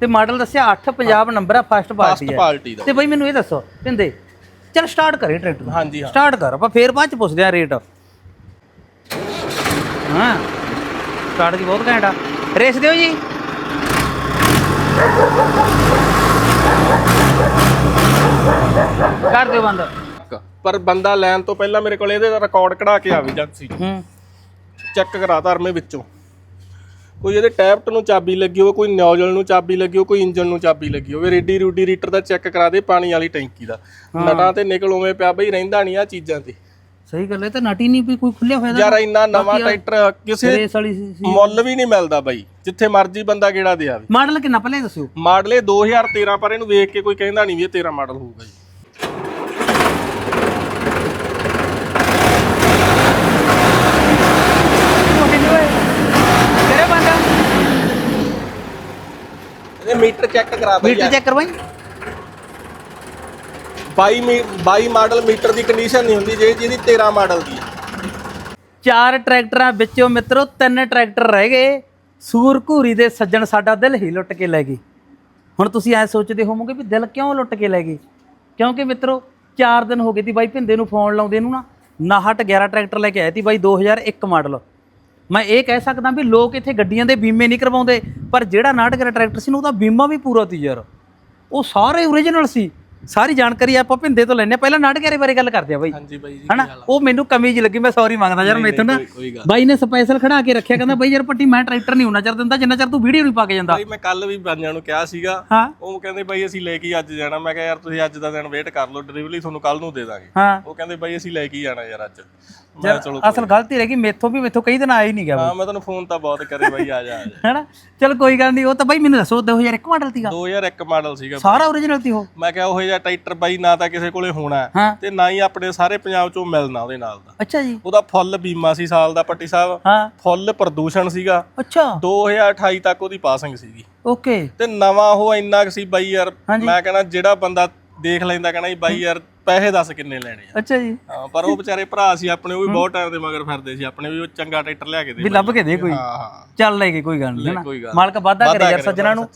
ਤੇ ਮਾਡਲ ਦੱਸਿਆ 8 ਪੰਜਾਬ ਨੰਬਰ ਆ ਫਸਟ ਪਾਰਟੀ ਪਾਰਟੀ ਦਾ। ਤੇ ਬਈ ਮੈਨੂੰ ਇਹ ਦੱਸੋ ਪਿੰਦੇ ਚਲ ਸਟਾਰਟ ਕਰੇ ਟਰੈਕਟਰ ਹਾਂਜੀ ਹਾਂ। ਸਟਾਰਟ ਕਰ ਆਪਾਂ ਫੇਰ ਬਾਅਦ ਚ ਪੁੱਛਦੇ ਆ ਰੇਟ ਹਾਂ। ਸਟਾਰਟ ਦੀ ਬਹੁਤ ਘੈਂਟ ਆ। ਰੇਸ ਦਿਓ ਜੀ। ਕਰ ਦਿਓ ਬੰਦ। ਪਰ ਬੰਦਾ ਲੈਣ ਤੋਂ ਪਹਿਲਾਂ ਮੇਰੇ ਕੋਲ ਇਹਦੇ ਦਾ ਰਿਕਾਰਡ ਕਢਾ ਕੇ ਆਵੀ ਜਾਂ ਸੀ ਹੂੰ। ਚੈੱਕ ਕਰਾ ਧਰਮੇ ਵਿੱਚੋਂ। ਕੋਈ ਇਹਦੇ ਟੈਪਟ ਨੂੰ ਚਾਬੀ ਲੱਗੀ ਹੋਵੇ ਕੋਈ ਨੋਜ਼ਲ ਨੂੰ ਚਾਬੀ ਲੱਗੀ ਹੋਵੇ ਕੋਈ ਇੰਜਨ ਨੂੰ ਚਾਬੀ ਲੱਗੀ ਹੋਵੇ ਰੇਡੀ ਰੂਡੀ ਰੀਟਰ ਦਾ ਚੈੱਕ ਕਰਾ ਦੇ ਪਾਣੀ ਵਾਲੀ ਟੈਂਕੀ ਦਾ। ਨਟਾਂ ਤੇ ਨਿਕਲ ਉਵੇਂ ਪਿਆ ਬਈ ਰਹਿੰਦਾ ਨਹੀਂ ਆ ਚੀਜ਼ਾਂ ਤੇ। ਸਹੀ ਗੱਲ ਹੈ ਤਾਂ ਨਟ ਹੀ ਨਹੀਂ ਵੀ ਕੋਈ ਖੁੱਲਿਆ ਹੋਇਆ ਯਾਰ ਇੰਨਾ ਨਵਾਂ ਟਰੈਕਟਰ ਕਿਸੇ। ਮੁੱਲ ਵੀ ਨਹੀਂ ਮਿਲਦਾ ਬਾਈ ਜਿੱਥੇ ਮਰਜ਼ੀ ਬੰਦਾ ਗੇੜਾ ਦੇ ਆਵੇ। ਮਾਡਲ ਕਿੰਨਾ ਪਹਿਲਾਂ ਦੱਸਿਓ। ਮਾਡਲ ਇਹ 2013 ਪਰ ਇਹਨੂੰ ਵੇਖ ਕੇ ਕੋਈ ਕਹਿੰਦਾ ਨਹੀਂ ਵੀ ਇਹ 13 ਮਾਡਲ ਹੋਊਗਾ ਜੀ ਤੇਰੇ ਬੰਦਾ ਇਹ ਮੀਟਰ ਚੈੱਕ ਕਰਾ ਬਈ ਮੀਟਰ ਚੈੱਕ ਕਰਵਾਈ? 22 ਮੀ- 22 ਮਾਡਲ ਮੀਟਰ ਦੀ ਕੰਡੀਸ਼ਨ ਨਹੀਂ ਹੁੰਦੀ ਜਿਹੜੀ ਜਿਹਦੀ 13 ਮਾਡਲ ਦੀ। ਹੈ ਚਾਰ ਟਰੈਕਟਰਾਂ ਵਿੱਚੋਂ ਮਿੱਤਰੋ ਤਿੰਨ ਟਰੈਕਟਰ ਰਹਿ ਗਏ। ਸੂਰ ਘੂਰੀ ਦੇ ਸੱਜਣ ਸਾਡਾ ਦਿਲ ਹੀ ਲੁੱਟ ਕੇ ਲੈ ਗਏ। ਹੁਣ ਤੁਸੀਂ ਐ ਸੋਚਦੇ ਹੋਵੋਗੇ ਵੀ ਦਿਲ ਕਿਉਂ ਲੁੱਟ ਕੇ ਲੈ ਗਏ? ਕਿਉਂਕਿ ਮਿੱਤਰੋ 4 ਦਿਨ ਹੋ ਗਏ ਤੀ ਬਾਈ ਭਿੰਦੇ ਨੂੰ ਫੋਨ ਲਾਉਂਦੇ ਨੂੰ ਨਾ। ਨਾਹਟ 11 ਟਰੈਕਟਰ ਲੈ ਕੇ ਆਏ ਤੀ ਬਾਈ 2001 ਮਾਡਲ। ਮੈਂ ਇਹ ਕਹਿ ਸਕਦਾ ਵੀ ਲੋਕ ਇੱਥੇ ਗੱਡੀਆਂ ਦੇ ਬੀਮੇ ਨਹੀਂ ਕਰਵਾਉਂਦੇ ਪਰ ਜਿਹੜਾ 11 ਟਰੈਕਟਰ ਸੀ ਨਾ ਉਹਦਾ ਬੀਮਾ ਵੀ ਪੂਰਾ ਤੀ ਯਾਰ। ਉਹ ਸਾਰੇ ਓਰੀਜਨਲ ਸੀ। ਸਾਰੀ ਜਾਣਕਾਰੀ ਆਪਾਂ ਭਿੰਦੇ ਤੋਂ ਲੈਣੇ ਪਹਿਲਾਂ 11 ਬਾਰੇ ਗੱਲ ਕਰਦੇ ਆ ਬਾਈ। ਹਾਂਜੀ ਬਾਈ ਜੀ ਹਨਾ? ਉਹ ਮੈਨੂੰ ਕਮੀ ਜਿਹੀ ਲੱਗੀ ਮੈਂ ਸੌਰੀ ਮੰਗਦਾ ਯਾਰ ਮੈਥੋਂ ਨਾ। ਬਾਈ ਨੇ ਸਪੈਸ਼ਲ ਖੜਾ ਕੇ ਰੱਖਿਆ ਕਹਿੰਦਾ ਬਾਈ ਯਾਰ ਪੱਟੀ ਮੈਂ ਟਰੈਕਟਰ ਨਹੀਂ ਹੋਣਾ ਚਰ ਦਿੰਦਾ ਜਿੰਨਾ ਚਿਰ ਤੂੰ ਵੀਡੀਓ ਨਹੀਂ ਪਾ ਕੇ ਜਾਂਦਾ। ਬਾਈ ਮੈਂ ਕੱਲ ਵੀ ਬਾਈਆਂ ਨੂੰ ਕਿਹਾ ਸੀਗਾ ਉਹ ਕਹਿੰਦੇ ਬਾਈ ਅਸੀਂ ਲੈ ਕੇ ਅੱਜ ਜਾਣਾ। ਮੈਂ ਕਿਹਾ ਯਾਰ ਤੁਸੀਂ ਅੱਜ ਦਾ ਦਿਨ ਵੇਟ ਕਰ ਲਓ ਡਿਲੀਵਰੀ ਤੁਹਾਨੂੰ ਕੱਲ ਨੂੰ ਦੇ ਦਾਂਗੇ। ਉਹ ਕਹਿੰਦੇ ਬਾਈ ਅਸੀਂ ਲੈ ਕੇ ਜਾਣਾ ਯਾਰ ਅੱਜ। ਮੈਂ ਕਿਹਾ ਚਲੋ ਅਸਲ ਗਲਤੀ ਰਹਿ ਗਈ ਮੇਥੋਂ ਵੀ ਮੇਥੋਂ ਕਈ ਦਿਨ ਆਇਆ ਹੀ ਨਹੀਂ ਗਿਆ ਹਾਂ ਮੈਂ ਤੁਹਾਨੂੰ ਫੋਨ ਤਾਂ ਬਹੁਤ ਕਰੇ ਬਾਈ ਆ ਜਾ ਆ ਜਾ। ਹੈਨਾ? ਚਲ ਕੋਈ ਗੱਲ ਨਹੀਂ ਉਹ ਤਾਂ ਬਾਈ ਮੈਨੂੰ ਦੱਸੋ 2001 ਮਾਡਲ ਸੀਗਾ। 2001 ਮਾਡਲ ਸੀਗਾ ਸਾਰਾ ਓਰੀਜਨਲ ਸੀ ਉਹ। ਮੈਂ ਕਿਹਾ ਉਹੋ ਜਿਹਾ ਟਰੈਕਟਰ ਬਾਈ ਨਾ ਤਾਂ ਕਿਸੇ ਕੋਲੇ ਹੋਣਾ ਹੈ, ਹਾਂ। ਤੇ ਨਾ ਹੀ ਆਪਣੇ ਸਾਰੇ ਪੰਜਾਬ ਚੋਂ ਮਿਲਣਾ ਉਹਦੇ ਨਾਲ ਦਾ। ਅੱਛਾ ਜੀ। ਉਹਦਾ ਫੁੱਲ ਬੀਮਾ ਸੀ ਸਾਲ ਦਾ ਪੱਟੀ ਸਾਹਿਬ। ਹਾਂ। ਫੁੱਲ ਪ੍ਰਦੂਸ਼ਣ ਸੀਗਾ। ਅੱਛਾ। 2028 ਤੱਕ ਉਹਦੀ ਪਾਸਿੰਗ ਸੀਗੀ। ਓਕੇ। ਤੇ ਨਵਾਂ ਉਹ ਇੰਨਾ ਕੁ ਸੀ ਬਾਈ ਯਾਰ ਹਾਂਜੀ। ਮੈਂ ਕਹਿੰਦਾ ਜਿਹੜਾ ਬੰਦਾ ਦੇਖ ਲੈਂਦਾ ਕਹਿੰਦਾ ਜੀ ਬਾਈ ਯਾਰ ਪੈਸੇ ਦੱਸ ਕਿੰਨੇ ਲੈਣੇ ਆ। ਅੱਛਾ ਜੀ। ਹਾਂ ਪਰ ਉਹ ਵਿਚਾਰੇ ਭਰਾ ਸੀ ਆਪਣੇ ਉਹ ਵੀ ਬਹੁਤ ਟਾਈਮ ਦੇ ਮਗਰ ਫਿਰਦੇ ਸੀ ਆਪਣੇ ਵੀ ਉਹ ਚੰਗਾ ਟਰੈਕਟਰ ਲਿਆ ਕੇ ਦੇ ਵੀ ਲੱਭ ਕੇ ਦੇ ਕੋਈ? ਹਾਂ ਹਾਂ। ਚੱਲ ਲੈ ਕੇ ਕੋਈ ਗੱਲ ਨਹੀਂ ਕੋਈ ਗੱਲ ਮਾਲਕ ਵਾਧਾ ਕਰੇ ਯਾਰ ਸੱਜਣਾ ਨੂੰ।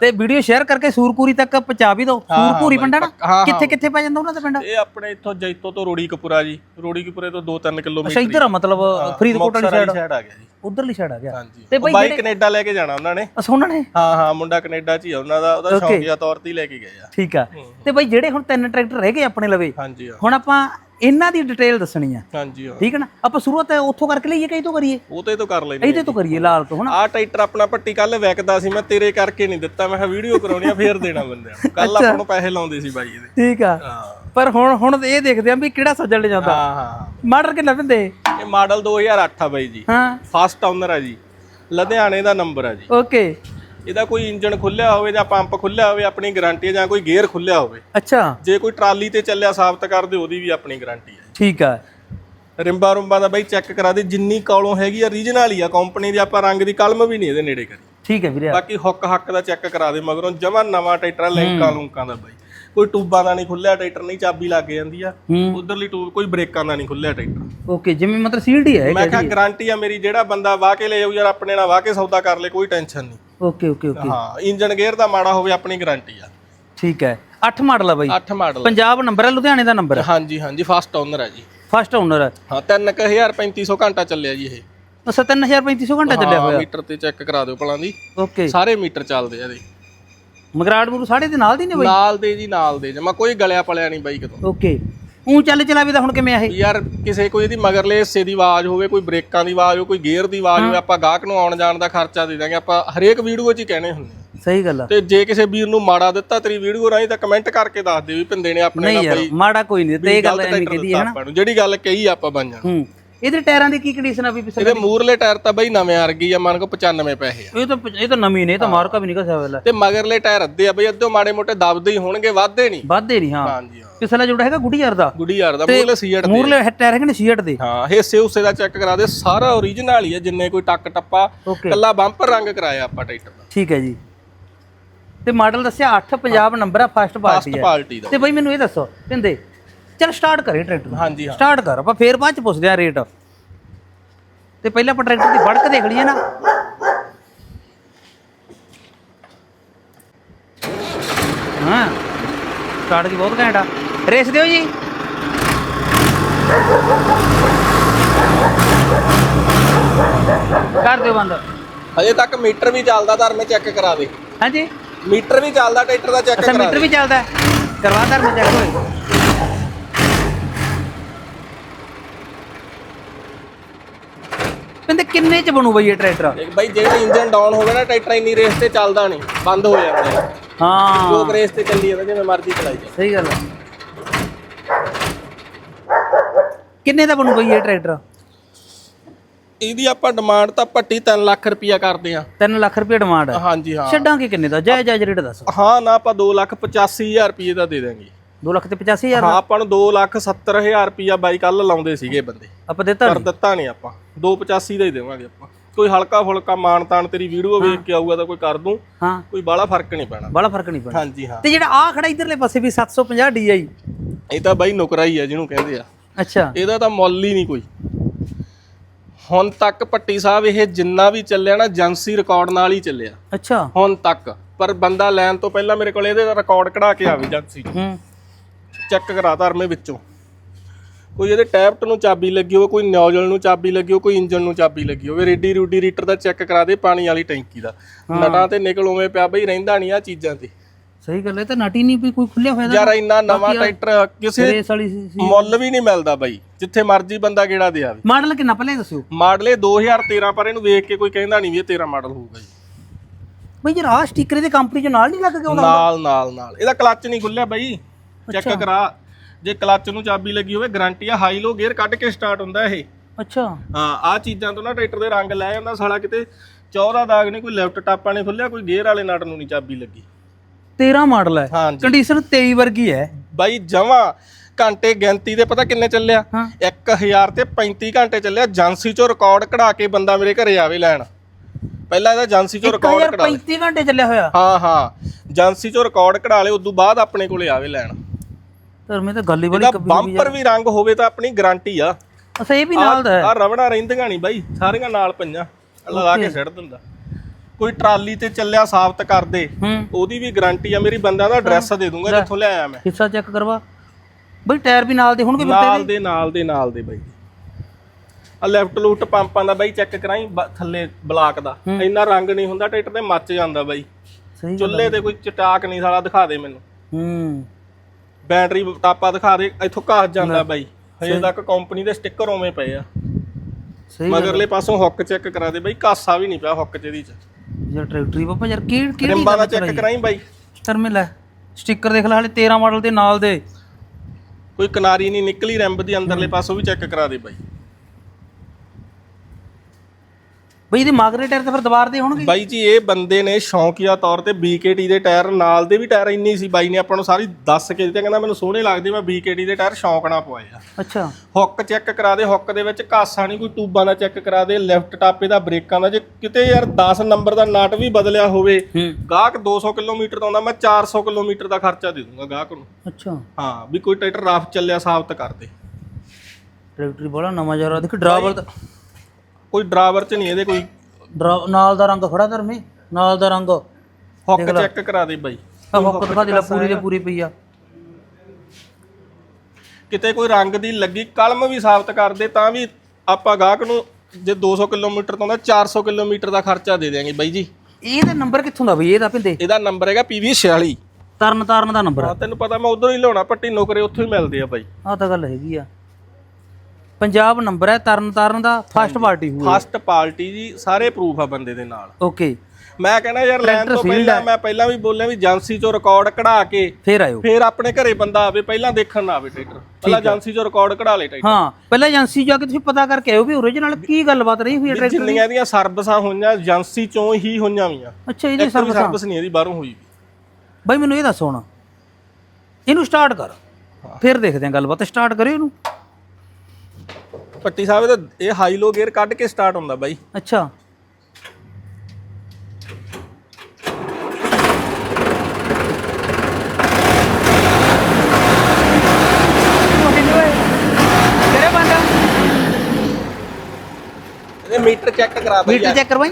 ਤੇ ਵੀਡੀਓ ਸ਼ੇਅਰ ਕਰਕੇ ਸੂਰਪੂਰੀ ਤੱਕ ਪਹੁੰਚਾ ਵੀ ਦਿਓ। ਸੂਰਪੂਰੀ ਪਿੰਡ ਨਾ ਕਿੱਥੇ ਕਿੱਥੇ ਪੈ ਜਾਂਦਾ ਉਹਨਾਂ ਦਾ ਪਿੰਡ? ਇਹ ਆਪਣੇ ਇੱਥੋਂ ਜੈਤੋ ਤੋਂ ਰੋੜੀ ਕਪੂਰਾ ਜੀ। ਰੋੜੀ ਕਪੂਰੇ ਤੋਂ 2-3 ਕਿਲੋਮੀਟਰ ਅੱਛਾ ਇੱਧਰ ਆ ਮਤਲਬ ਫਰੀਦਕੋਟ ਵਾਲੀ ਸਾਈਡ ਆ। ਗਿਆ ਜੀ। ਉਧਰਲੀ ਸਾਈਡ ਆ ਗਿਆ। ਹਾਂਜੀ। ਤੇ ਬਾਈ ਬਾਈ ਕੈਨੇਡਾ ਲੈ ਕੇ ਜਾਣਾ ਉਹਨਾਂ ਨੇ। ਅਸ ਉਹਨਾਂ ਨੇ? ਹਾਂ ਹਾਂ ਮੁੰਡਾ ਕੈਨੇਡਾ ਚ ਹੀ ਆ। ਉਹਨਾਂ ਦਾ ਉਹਦਾ ਸ਼ੌਕੀਆ ਤੌਰ ਤੇ ਹੀ ਲੈ ਕੇ ਗਏ ਆ। ਠੀਕ ਆ। ਤੇ ਬਾਈ ਜਿਹੜੇ ਹੁਣ ਤਿੰਨ ਟਰੈਕਟਰ ਰਹਿ ਗਏ ਆਪਣੇ ਲਵੇ। ਹਾਂਜੀ ਹਾਂ। ਹੁਣ ਆਪਾਂ ਇਹਨਾਂ ਦੀ ਡਿਟੇਲ ਦੱਸਣੀ ਆ। ਹਾਂਜੀ ਹਾਂ। ਠੀਕ ਹੈ ਨਾ? ਆਪਾਂ ਸ਼ੁਰੂਆਤ ਉੱਥੋਂ ਕਰਕੇ ਲਈਏ ਕਈ ਤੋਂ ਕਰੀਏ? ਉਹ ਤੇ ਤੋਂ ਕਰ ਲੈਣੇ ਇਹਦੇ ਤੋਂ ਕਰੀਏ ਲਾਲ ਤੋਂ ਹਨਾ? ਆਹ ਟਰੈਕਟਰ ਆਪਣਾ ਪੱਟੀ ਕੱਲ ਵਿਕਦਾ ਸੀ ਮੈਂ ਤੇਰੇ ਕਰਕੇ ਨਹੀਂ ਦਿੱਤਾ ਮੈਂ ਕਿਹਾ ਵੀਡੀਓ ਕਰਾਉਣੀ ਆ ਫੇਰ ਦੇਣਾ ਬੰਦਿਆਂ ਨੂੰ। ਕੱਲ ਆਪਾਂ ਨੂੰ ਪੈਸੇ ਲਾਉਂਦੇ ਸੀ ਬਾਈ ਇਹਦੇ। ਠੀਕ ਆ। ਪਰ ਹੁਣ ਹੁਣ ਇਹ ਦੇਖਦੇ ਆਂ ਵੀ ਕਿਹੜਾ ਸੱਜਣ ਲੈ ਜਾਂਦਾ। ਹਾਂ ਹਾਂ। ਮਾਡਲ ਕਿੰਨਾ ਪਿੰਦੇ ਇਹ ਮਾਡਲ 2008 ਆ ਬਾਈ ਜੀ। ਹਾਂ। ਫਸਟ ਓਨਰ ਆ ਜੀ। ਲੁਧਿਆਣੇ ਦਾ ਨੰਬਰ ਆ ਜੀ। ਓਕੇ ਇਹਦਾ ਕੋਈ ਇੰਜਨ ਖੁੱਲਿਆ ਹੋਵੇ ਜਾਂ ਪੰਪ ਖੁੱਲਿਆ ਹੋਵੇ ਆਪਣੀ ਗਾਰੰਟੀ ਹੈ ਜਾਂ ਕੋਈ ਗੇਅਰ ਖੁੱਲਿਆ ਹੋਵੇ। ਅੱਛਾ। ਜੇ ਕੋਈ ਟਰਾਲੀ ਤੇ ਚੱਲਿਆ ਸਾਬਤ ਕਰ ਦੇ ਉਹਦੀ ਵੀ ਆਪਣੀ ਗਾਰੰਟੀ ਹੈ। ਠੀਕ ਆ। ਰਿੰਬਾ ਰੁੰਬਾ ਦਾ ਬਾਈ ਚੈੱਕ ਕਰਾ ਦੇ ਜਿੰਨੀ ਕੌਲੋਂ ਹੈਗੀ ਆ ਰੀਜਨਲ ਹੀ ਆ ਕੰਪਨੀ ਦੀ ਆਪਾਂ ਰੰਗ ਦੀ ਕਲਮ ਵੀ ਨਹੀਂ ਇਹਦੇ ਨੇੜੇ ਕਰੀ। ਠੀਕ ਹੈ ਵੀਰੇ। ਬਾਕੀ ਹੁੱਕ ਹੱਕ ਦਾ ਚੈੱਕ ਕਰਾ ਦੇ ਮਗਰੋਂ ਜਮਾ ਨਵਾਂ ਟਰੈਕਟਰ ਲਿੰਕਾਂ ਲੁੰਕਾਂ ਦਾ ਬਾਈ। ਕੋਈ ਟੂਬਾਂ ਦਾ ਨਹੀਂ ਖੁੱਲਿਆ ਟਰੈਕਟਰ ਨਹੀਂ ਚਾਬੀ ਲੱਗ ਜਾਂਦੀ ਆ। ਉਧਰਲੀ ਟੂਬ ਕੋਈ ਬ੍ਰੇਕਾਂ ਦਾ ਨਹੀਂ ਖੁੱਲਿਆ ਟਰੈਕਟਰ। ਓਕੇ ਜਿਵੇਂ ਮਤਲਬ ਸੀਲਡ ਹੀ ਹੈ ਮੈਂ ਕਿਹਾ ਗਾਰੰਟੀ ਆ ਮੇਰੀ ਜਿਹੜਾ ਬੰਦਾ ਵਾਹ ਕੇ ਲੈ ਜਾਊ ਯਾਰ ਆਪਣੇ ਨਾਲ ਵਾਹ ਕੇ ਸੌਦਾ ਕਰ ਲੈ ਕੋਈ ਟੈਨਸ਼ਨ ਨਹੀਂ। ਓਕੇ ਓਕੇ ਓਕੇ ਹਾਂ ਇੰਜਨ ਗੇਅਰ ਦਾ ਮਾੜਾ ਹੋਵੇ ਆਪਣੀ ਗਾਰੰਟੀ ਆ। ਠੀਕ ਹੈ। 8 ਮਾਡਲ ਆ ਬਾਈ? 8 ਮਾਡਲ ਪੰਜਾਬ ਨੰਬਰ ਹੈ ਲੁਧਿਆਣੇ ਦਾ ਨੰਬਰ ਹੈ ਹਾਂਜੀ ਹਾਂਜੀ ਫਸਟ ਓਨਰ ਹੈ ਜੀ। ਫਸਟ ਓਨਰ ਹੈ ਹਾਂ 3350 ਘੰਟਾ ਚੱਲਿਆ ਜੀ ਇਹ। 37350 ਘੰਟਾ ਚੱਲਿਆ ਹੋਇਆ? ਮੀਟਰ ਤੇ ਚੈੱਕ ਕਰਾ ਦਿਓ ਭਲਾਂ ਦੀ ਓਕੇ ਸਾਰੇ ਮੀਟਰ ਚੱਲਦੇ ਆ ਇਹਦੇ ਮਗਰਾੜ ਮੂਰੂ ਸਾਡੇ ਦੇ ਨਾਲ ਦੀ ਨੇ ਬਾਈ? ਨਾਲ ਦੇ ਜੀ ਨਾਲ ਦੇ। ਜਮਾ ਕੋਈ ਗਲਿਆ ਪਲਿਆ ਨਹੀਂ ਬਾਈ ਕਿਤੋਂ। ਓਕੇ ਉਹ ਚੱਲ ਚਲਾ ਵੀ ਤਾਂ ਹੁਣ ਕਿਵੇਂ ਆ ਇਹ? ਯਾਰ ਕਿਸੇ ਕੋਈ ਇਹਦੀ ਮਗਰਲੇ ਹਿੱਸੇ ਦੀ ਆਵਾਜ਼ ਹੋਵੇ ਕੋਈ ਬ੍ਰੇਕਾਂ ਦੀ ਆਵਾਜ਼ ਹੋਵੇ ਕੋਈ ਗੇਅਰ ਦੀ ਆਵਾਜ਼ ਹੋਵੇ ਆਪਾਂ ਗਾਹਕ ਨੂੰ ਆਉਣ ਜਾਣ ਦਾ ਖਰਚਾ ਦੇ ਦਾਂਗੇ ਆਪਾਂ ਹਰੇਕ ਵੀਡੀਓ 'ਚ ਹੀ ਕਹਿਣੇ ਹੁੰਦੇ ਆ। ਸਹੀ ਗੱਲ ਆ। ਤੇ ਜੇ ਕਿਸੇ ਵੀਰ ਨੂੰ ਮਾੜਾ ਦਿੱਤਾ ਤੇਰੀ ਵੀਡੀਓ ਰਾਹੀਂ ਤਾਂ ਕਮੈਂਟ ਕਰਕੇ ਦੱਸ ਦੇ ਵੀ ਪਿੰਦੇ ਨੇ ਆਪਣੇ ਨਹੀਂ ਨਾਲ ਯਾਰ ਬਈ। ਮਾੜਾ ਕੋਈ ਨਹੀਂ ਤੇ ਇਹ ਗੱਲ ਗਲਤ ਐਵੇਂ ਟਰੈਕਟਰ ਕਹਦੀ ਦਿੱਤਾ ਹੈ ਨਾ। ਆਪਾਂ ਨੂੰ। ਜਿਹੜੀ ਗੱਲ ਕਹੀ ਆਪਾਂ ਬਾਈਆਂ ਨੂੰ। ਹੂੰ। ਇਹਦੇ ਟਾਇਰਾਂ ਦੀ ਕੀ ਕੰਡੀਸ਼ਨ ਆ ਵੀ ਪਿਛਲੇ ਇਹਦੇ ਮੂਰਲੇ ਟਾਇਰ ਤਾਂ ਬਈ ਨਵੇਂ ਅਰਗੀ ਆ ਮੰਨ ਕੋ 95 ਪੈਸੇ ਆ। ਇਹ ਤਾਂ ਇਹ ਤਾਂ ਨਵੀਂ ਨੇ ਇਹ ਤਾਂ ਮਾਰਕਾ ਵੀ ਨਹੀਂ ਕਸਿਆ ਹੋਇਆ ਤੇ ਮਗਰਲੇ ਟਾਇਰ ਅੱਧੇ ਆ ਬਈ ਅੱਧੇ ਮਾੜੇ ਮੋਟੇ ਦਬਦੇ ਹੀ ਹੋਣਗੇ ਵੱਧਦੇ ਨਹੀਂ। ਵਾਧੇ ਨਹੀਂ ਹਾਂ। ਹਾਂਜੀ ਹਾਂ। ਪਿਛਲਾ ਜੋੜਾ ਹੈਗਾ ਗੁੱਡੀ ਯਾਰ ਦਾ? ਗੁੱਡੀ ਯਾਰ ਦਾ ਮੂਰਲੇ ਸੀਟ ਦੇ। ਮੂਰਲੇ ਟਾਇਰ ਹੈਗੇ ਨੇ ਸ਼ੀਟ ਦੇ। ਹਾਂ ਹਿੱਸੇ ਹੁੱਸੇ ਦਾ ਚੈੱਕ ਕਰਾ ਦੇ ਸਾਰਾ ਓਰੀਜਨਲ ਹੀ ਆ ਜਿੰਨੇ ਕੋਈ ਟੱਕ ਟੱਪਾ ਕੱਲਾ ਬੰਪਰ ਰੰਗ ਕਰਾਇਆ ਆਪਾਂ ਟਰੈਕਟਰ ਦਾ। ਠੀਕ ਹੈ ਜੀ। ਤੇ ਮਾਡਲ ਦੱਸਿਆ 8 ਪੰਜਾਬ ਨੰਬਰ ਆ ਫਸਟ ਪਾਰਟੀ ਫਸਟ ਹੈ ਪਾਰਟੀ ਦਾ। ਤੇ ਬਈ ਮੈਨੂੰ ਇਹ ਦੱਸੋ ਪਿੰਦੇ ਚਲ ਸਟਾਰਟ ਕਰੇ ਟਰੈਕਟਰ ਨੂੰ। ਹਾਂਜੀ ਹਾਂ। ਸਟਾਰਟ ਕਰ ਆਪਾਂ ਫੇਰ ਬਾਅਦ ਚ ਪੁੱਛਦੇ ਆ ਰੇਟ ਤੇ ਪਹਿਲਾਂ ਆਪਾਂ ਟਰੈਕਟਰ ਦੀ ਵੜਕ ਦੇਖ ਲਈਏ ਨਾ। ਹਾਂ ਸਟਾਰਟ ਦੀ ਬਹੁਤ ਘੈਂਟ ਆ। ਰੇਸ ਦਿਓ ਜੀ। ਕਰ ਦਿਓ ਬੰਦ। ਹਜੇ ਤੱਕ ਮੀਟਰ ਵੀ ਚੱਲਦਾ ਧਰਮੇ ਚੈੱਕ ਕਰਾ ਦੇ ਹਾਂਜੀ। ਮੀਟਰ ਵੀ ਚੱਲਦਾ ਟਰੈਕਟਰ ਦਾ ਚੈੱਕ ਅੱਛਾ ਕਰਾ ਮੀਟਰ ਵੀ ਚੱਲਦਾ। ਹੈ ਕਰਵਾ ਮੈਂ ਚੈੱਕ ਹੋਏ ਕਹਿੰਦੇ ਕਿੰਨੇ ਚ ਬਣੂ ਬਈ ਇਹ ਟਰੈਕਟਰ? ਦੇਖ ਬਾਈ ਜਿਹੜਾ ਇੰਜਨ ਡਾਊਨ ਹੋਵੇ ਨਾ ਟਰੈਕਟਰ ਇੰਨੀ ਰੇਸ ਤੇ ਚੱਲਦਾ ਨਹੀਂ ਬੰਦ ਹੋ ਜਾਂਦਾ ਹੈ। ਹਾਂ ਰੇਸ ਤੇ ਚੱਲੀ ਜਾਂਦਾ ਜਿਵੇਂ ਮਰਜ਼ੀ ਚਲਾਈ ਜਾ ਸਹੀ ਗੱਲ ਹੈ ਕਿੰਨੇ ਦਾ ਬਣੂ ਬਈ ਇਹ ਟਰੈਕਟਰ? ਇਹਦੀ ਆਪਾਂ ਡਿਮਾਂਡ ਤਾਂ ਪੱਟੀ 3 ਲੱਖ ਰੁਪਈਆ ਕਰਦੇ ਆ 3 ਲੱਖ ਰੁਪਏ ਡਿਮਾਂਡ ਹੈ ਹਾਂਜੀ ਹਾਂ। ਛੱਡਾਂਗੇ ਕਿੰਨੇ ਦਾ? ਜਾਇਜ਼ ਜਾਇਜ਼ ਰੇਟ ਦੱਸ। ਹਾਂ ਨਾ ਆਪਾਂ 2 ਲੱਖ 85000 ਰੁਪਏ ਦਾ ਦੇ ਦਾਂਗੇ 2 ਲੱਖ ਤੇ 85000 ਹਾਂ ਆਪਾਂ ਨੂੰ 2 ਲੱਖ 70000 ਰੁਪਈਆ ਬਾਈ ਕੱਲ ਲਾਉਂਦੇ ਸੀਗੇ ਬੰਦੇ। ਆਪਾਂ ਦਿੱਤਾ ਪਰ ਦਿੱਤਾ ਨਹੀਂ ਆਪਾਂ। 285 ਦਾ ਹੀ ਦੇਵਾਂਗੇ ਆਪਾਂ। ਕੋਈ ਹਲਕਾ ਫੁਲਕਾ ਮਾਨ ਤਾਨ ਤੇਰੀ ਵੀਡੀਓ ਵੇਖ ਕੇ ਆਊਗਾ ਤਾਂ ਕੋਈ ਕਰ ਦੂੰ। ਹਾਂ। ਕੋਈ ਬਾਹਲਾ ਫ਼ਰਕ ਨਹੀਂ ਪੈਣਾ। ਬੜਾ ਫ਼ਰਕ ਨਹੀਂ ਪੈਣਾ। ਹਾਂਜੀ ਹਾਂ। ਤੇ ਜਿਹੜਾ ਆ ਖੜਾ ਇਧਰਲੇ ਪਾਸੇ ਵੀ 750 DI ਇਹ ਤਾਂ ਬਾਈ ਨੁਕਰਾ ਹੀ ਆ ਜਿਹਨੂੰ ਕਹਿੰਦੇ ਆ। ਅੱਛਾ। ਇਹਦਾ ਤਾਂ ਮੁੱਲ ਹੀ ਨਹੀਂ ਕੋਈ। ਹੁਣ ਤੱਕ ਪੱਟੀ ਸਾਹਿਬ ਇਹ ਜਿੰਨਾ ਵੀ ਚੱਲਿਆ ਨਾ ਏਜੰਸੀ ਰਿਕਾਰਡ ਨਾਲ ਹੀ ਚੱਲਿਆ। ਅੱਛਾ। ਹੁਣ ਤੱਕ। ਪਰ ਬੰਦਾ ਲੈਣ ਤੋਂ ਪਹਿਲਾਂ ਮੇਰੇ ਕੋਲ ਇਹਦੇ ਦਾ ਰਿਕਾਰਡ ਕਢਾ ਕੇ ਆਵੇ ਏਜੰਸੀ ਹੂੰ। ਚੈੱਕ ਕਰਾ ਧਰਮੇ ਵਿੱਚੋਂ। ਕੋਈ ਇਹਦੇ ਟੈਪਟ ਨੂੰ ਚਾਬੀ ਲੱਗੀ ਹੋਵੇ ਕੋਈ ਨਿਊਜ਼ਲ ਨੂੰ ਚਾਬੀ ਲੱਗੀ ਹੋਵੇ ਕੋਈ ਇੰਜਨ ਨੂੰ ਚਾਬੀ ਲੱਗੀ ਹੋਵੇ ਰੇਡੀ ਰੂਡੀ ਰੀਟਰ ਦਾ ਚੈੱਕ ਕਰਾ ਦੇ ਪਾਣੀ ਵਾਲੀ ਟੈਂਕੀ ਦਾ। ਨਟਾਂ ਤੇ ਨਿਕਲ ਉਵੇਂ ਪਿਆ ਬਈ ਰਹਿੰਦਾ ਨਹੀਂ ਆ ਚੀਜ਼ਾਂ ਤੇ। ਸਹੀ ਗੱਲ ਹੈ ਤਾਂ ਨਟ ਹੀ ਨਹੀਂ ਵੀ ਕੋਈ ਖੁੱਲਿਆ ਹੋਇਆ ਯਾਰ ਇੰਨਾ ਨਵਾਂ ਟਰੈਕਟਰ ਕਿਸੇ ਮੁੱਲ ਵੀ ਨਹੀਂ ਮਿਲਦਾ ਬਾਈ ਜਿੱਥੇ ਮਰਜ਼ੀ ਬੰਦਾ ਗੇੜਾ ਦੇ ਆਵੇ। ਮਾਡਲ ਕਿੰਨਾ ਪਹਿਲਾਂ ਦੱਸਿਓ। ਮਾਡਲ ਇਹ 2013 ਪਰ ਇਹਨੂੰ ਵੇਖ ਕੇ ਕੋਈ ਕਹਿੰਦਾ ਨਹੀਂ ਵੀ ਇਹ 13 ਮਾਡਲ ਹੋਊਗਾ ਜੀ। ਬਈ ਜਰਾ ਆਹ ਸਟicker ਇਹਦੇ ਕੰਪਨੀ ਚ ਨਾਲ ਨਹੀਂ ਲੱਗ ਗਿਆ ਉਹਦਾ ਨਾਲ ਨਾਲ ਨਾਲ। ਇਹਦਾ ਕਲੱਚ ਨਹੀਂ ਖੁੱਲਿਆ ਬਾਈ। ਚੈੱਕ ਕਰਾ। ਜੇ ਕਲੱਚ ਨੂੰ ਚਾਬੀ ਲੱਗੀ ਹੋਵੇ ਗਾਰੰਟੀ ਆ ਹਾਈ ਲੋ ਗੇਅਰ ਕੱਢ ਕੇ ਸਟਾਰਟ ਹੁੰਦਾ ਇਹ। ਅੱਛਾ। ਹਾਂ ਆ ਚੀਜ਼ਾਂ ਤੋਂ ਨਾ ਟਰੈਕਟਰ ਦੇ ਰੰਗ ਲੈ ਜਾਂਦਾ ਸਾਲਾ ਕਿਤੇ ਚੌਰਾ ਦਾਗ ਨਹੀਂ ਕੋਈ ਲੈਫਟ ਟਾਪਾ ਨਹੀਂ ਖੁੱਲਿਆ ਕੋਈ ਗੇਅਰ ਵਾਲੇ ਨਟ ਨੂੰ ਨਹੀਂ ਚਾਬੀ ਲੱਗੀ। 13 ਮਾਡਲ ਹੈ। ਹਾਂਜੀ। ਕੰਡੀਸ਼ਨ 23 ਵਰਗੀ ਹੈ। ਬਾਈ ਜਮਾ ਘੰਟੇ ਗਿਣਤੀ ਦੇ ਪਤਾ ਕਿੰਨੇ ਚੱਲਿਆ? ਹਾਂ। 1000 ਤੇ 35 ਘੰਟੇ ਚੱਲਿਆ ਏਜੰਸੀ ਚੋਂ ਰਿਕਾਰਡ ਕਢਾ ਕੇ ਬੰਦਾ ਮੇਰੇ ਘਰੇ ਆਵੇ ਲੈਣ। ਪਹਿਲਾਂ ਇਹਦਾ ਏਜੰਸੀ ਚੋਂ ਰਿਕਾਰਡ ਕਢਾ ਲੈ 35 ਘੰਟੇ ਚੱਲਿਆ ਹੋਇਆ। ਹਾਂ ਹਾਂ। ਏਜੰਸੀ ਚੋਂ ਰਿਕਾਰਡ ਕਢਾ ਲੇ ਉਦੋਂ ਬਾਅਦ ਆਪਣੇ ਕੋਲੇ ਆਵੇ ਲੈਣ। ਧਰਮੇ ਤਾਂ ਗੱਲ ਹੀ ਬੜੀ ਇਹਦਾ ਬੰਪਰ ਵੀ ਰੰਗ ਹੋਵੇ ਤਾਂ ਆਪਣੀ ਗਾਰੰਟੀ ਆ। ਅੱਛਾ ਇਹ ਵੀ ਨਾਲ ਦਾ ਆ ਰਵਣਾ ਰਹਿੰਦੀਆਂ ਨਹੀਂ ਬਾਈ ਸਾਰੀਆਂ ਨਾਲ ਆਹ ਲਗਾ ਕੇ ਸਿੱਟ ਦਿੰਦਾ। ਕੋਈ ਟਰਾਲੀ ਤੇ ਚੱਲਿਆ ਸਾਬਤ ਕਰ ਦੇ ਉਹਦੀ ਵੀ ਗਾਰੰਟੀ ਆ। ਮੇਰੀ ਬੰਦਿਆਂ ਦਾ ਐਡਰੈਸ ਦੇ ਦੂੰਗਾ ਜਿੱਥੋਂ ਲਿਆਇਆ ਮੈਂ। ਹਿੱਸਾ ਚੈੱਕ ਕਰਵਾ। ਬਈ ਟਾਇਰ ਵੀ ਨਾਲ ਦੇ ਹੋਣਗੇ ਨਾਲ ਦੇ ਨਾਲ ਦੇ ਨਾਲ ਦੇ ਬਾਈ। ਆ ਲੈਫਟ ਲੂਟ ਪੰਪਾਂ ਦਾ ਬਾਈ ਚੈੱਕ ਕਰਾਈ ਥੱਲੇ ਬਲਾਕ ਦਾ। ਇੰਨਾ ਰੰਗ ਨਹੀਂ ਹੁੰਦਾ ਟਰੈਕਟਰ ਤੇ ਮੱਚ ਜਾਂਦਾ ਬਾਈ। ਚੁੱਲ੍ਹੇ ਤੇ ਕੋਈ ਚਟਾਕ ਨਹੀਂ ਸਾਲਾ ਦਿਖਾ ਦੇ ਮੈਨੂੰ। ਹੂੰ। ਬੈਟਰੀ ਟਾਪਾ ਦਿਖਾ ਦੇ ਇੱਥੋਂ ਘਾਸ ਜਾਂਦਾ ਬਾਈ। ਹਜੇ ਤੱਕ ਕੰਪਨੀ ਦੇ ਸਟicker ਉਵੇਂ ਪਏ ਆ। ਸਹੀ ਮਗਰਲੇ ਪਾਸੋਂ ਹੁੱਕ ਚੈੱਕ ਕਰਾ ਦੇ ਬਾਈ ਕਾਸਾ ਵੀ ਨਹੀਂ ਪਿਆ ਹੁੱਕ ਚ ਇਹਦੀ ਚ। ਯਾਰ ਟਰੈਕਟਰੀ ਬਾਪਾ ਯਾਰ ਕਿਹੜੀ ਕਿਹੜੀ ਰਿੰਬਾਂ ਦਾ ਚੈੱਕ ਕਰਾਈ? ਬਾਈ। ਧਰਮੇ ਲੈ ਸਟicker ਦੇਖ ਲੈ ਹਾਲੇ 13 ਮਾਡਲ ਦੇ ਨਾਲ ਦੇ। ਕੋਈ ਕਿਨਾਰੀ ਨਹੀਂ ਨਿਕਲੀ ਰੈਂਬ ਦੀ ਅੰਦਰਲੇ ਪਾਸੋਂ ਵੀ ਚੈੱਕ ਕਰਾ ਦੇ ਬਾਈ। ਬਈ ਇਹਦੇ ਮਾਗਰੇ ਟਾਇਰ ਤਾਂ ਫਿਰ ਦੁਬਾਰ ਦੇ ਹੋਣਗੇ? ਬਾਈ ਜੀ ਇਹ ਬੰਦੇ ਨੇ ਸ਼ੌਂਕੀਆ ਤੌਰ ਤੇ BKT ਦੇ ਟਾਇਰ ਨਾਲ ਦੇ ਵੀ ਟਾਇਰ ਇੰਨੀ ਸੀ ਬਾਈ ਨੇ ਆਪਾਂ ਨੂੰ ਸਾਰੀ ਦੱਸ ਕੇ ਦਿੱਤੇ ਕਹਿੰਦਾ ਮੈਨੂੰ ਸੋਹਣੇ ਲੱਗਦੇ ਮੈਂ BKT ਦੇ ਟਾਇਰ ਸ਼ੌਂਕ ਨਾਲ ਪਵਾਏ ਆ। ਅੱਛਾ। ਹੁੱਕ ਚੈੱਕ ਕਰਾ ਦੇ ਹੁੱਕ ਦੇ ਵਿੱਚ ਕਾਸਾ ਨਹੀਂ ਕੋਈ ਟੂਬਾਂ ਦਾ ਚੈੱਕ ਕਰਾ ਦੇ ਲੈਫਟ ਟਾਪੇ ਦਾ ਬ੍ਰੇਕਾਂ ਦਾ ਜੇ ਕਿਤੇ ਯਾਰ 10 ਨੰਬਰ ਦਾ ਨਟ ਵੀ ਬਦਲਿਆ ਹੋਵੇ ਗਾਹਕ 200 ਕਿਲੋਮੀਟਰ ਤੋਂ ਆਉਂਦਾ ਮੈਂ 400 ਕਿਲੋਮੀਟਰ ਦਾ ਖਰਚਾ ਦੇ ਦੂੰਗਾ ਗਾਹਕ ਨੂੰ। ਅੱਛਾ। ਹਾਂ ਵੀ ਕੋਈ ਟਰੈਕਟਰ ਰਫ ਚੱਲਿਆ ਸਾਬਤ ਕਰ ਦੇ। ਟਰੈਕਟਰੀ ਬੜਾ ਨਵਾਂ ਦੇਖ ਡਰਾਈਵਰ ਦਾ ਕੋਈ ਡਰਾਈਵਰ ਚ ਨਹੀਂ ਇਹਦੇ ਕੋਈ। ਡਰਾ ਨਾਲ ਦਾ ਰੰਗ ਖੜਾ ਧਰਮੇ ਨਾਲ ਦਾ ਰੰਗ। ਹੁੱਕ ਚੈੱਕ ਕਰਾ ਦੇ ਬਾਈ। ਹੁੱਕ ਦਿਖਾ ਦੇ ਲੈ ਪੂਰੀ ਦੇ ਪੂਰੀ ਪਈ ਆ। ਕਿਤੇ ਕੋਈ ਰੰਗ ਦੀ ਲੱਗੀ ਕਲਮ ਵੀ ਸਾਬਤ ਕਰਦੇ ਤਾਂ ਵੀ ਆਪਾਂ ਗਾਹਕ ਨੂੰ ਜੇ 200 ਕਿਲੋਮੀਟਰ ਤੋਂ ਦਾ 400 ਕਿਲੋਮੀਟਰ ਦਾ ਖਰਚਾ ਦੇ ਦਿਆਂਗੇ ਬਾਈ ਜੀ। ਇਹਦਾ ਨੰਬਰ ਕਿੱਥੋਂ ਦਾ ਬਈ ਇਹਦਾ ਪਿੰਦੇ। ਇਹਦਾ ਨੰਬਰ ਹੈਗਾ PV46 ਤਰਨ ਤਾਰਨ ਦਾ ਨੰਬਰ। ਤੈਨੂੰ ਪਤਾ ਮੈਂ ਉਧਰੋਂ ਹੀ ਲਿਆਉਣਾ ਪੱਟੀ ਨੌਕਰੇ ਉੱਥੋਂ ਹੀ ਮਿਲਦੇ ਆ ਬਾਈ। ਆ ਤਾਂ ਗੱਲ ਹੈਗੀ ਆ। ਪੰਜਾਬ ਨੰਬਰ ਹੈ ਤਰਨ ਤਾਰਨ ਦਾ ਫਸਟ ਪਾਰਟੀ ਹੋਊ ਫਸਟ ਪਾਰਟੀ ਜੀ ਸਾਰੇ ਪ੍ਰੂਫ ਆ ਬੰਦੇ ਦੇ ਨਾਲ। ਓਕੇ ਮੈਂ ਕਹਿੰਦਾ ਯਾਰ ਲੈਣ ਤੋਂ ਪਹਿਲਾਂ ਮੈਂ ਪਹਿਲਾਂ ਵੀ ਬੋਲਿਆ ਵੀ ਏਜੰਸੀ ਚੋਂ ਰਿਕਾਰਡ ਕਢਾ ਕੇ ਫੇਰ ਆਇਓ। ਫੇਰ ਆਪਣੇ ਘਰੇ ਬੰਦਾ ਆਵੇ ਪਹਿਲਾਂ ਦੇਖਣ ਨਾ ਆਵੇ ਟਰੈਕਟਰ। ਪਹਿਲਾਂ ਏਜੰਸੀ ਚੋਂ ਰਿਕਾਰਡ ਕਢਾ ਲੇ ਟਰੈਕਟਰ। ਹਾਂ ਪਹਿਲਾਂ ਏਜੰਸੀ ਜਾ ਕੇ ਤੁਸੀਂ ਪਤਾ ਕਰਕੇ ਆਇਓ ਵੀ ਓਰੀਜਨਲ ਕੀ ਗੱਲਬਾਤ ਰਹੀ ਹੋਈ ਹੈ ਟਰੈਕਟਰ ਦੀ। ਜਿੰਨੀਆਂ ਦੀਆਂ ਸਰਵਿਸਾਂ ਹੋਈਆਂ ਏਜੰਸੀ ਚੋਂ ਹੀ ਹੋਈਆਂ ਵੀਆਂ। ਅੱਛਾ ਇਹਦੀ ਸਰਵਿਸ? ਸਰਵਿਸ ਨਹੀਂ ਇਹਦੀ ਬਾਹਰੋਂ ਹੋਈ ਬਾਈ ਮੈਨੂੰ ਇਹ ਦੱਸ ਹੁਣ। ਇਹਨੂੰ ਸਟਾਰਟ ਕਰ। ਫਿਰ ਦੇਖਦੇ ਹਾਂ ਗੱਲਬਾਤ। ਸਟਾਰਟ ਕਰਿਓ ਇਹਨੂੰ। ਪੱਟੀ ਸਾਹਿਬ ਇਹਦਾ ਇਹ ਹਾਈ ਲੋ ਗੇਅਰ ਕੱਢ ਕੇ ਸਟਾਰਟ ਹੁੰਦਾ ਬਾਈ। ਅੱਛਾ। ਇਹ ਮੀਟਰ ਚੈੱਕ ਕਰਾ ਬਾਈ ਮੀਟਰ ਚੈੱਕ ਕਰਵਾਈ?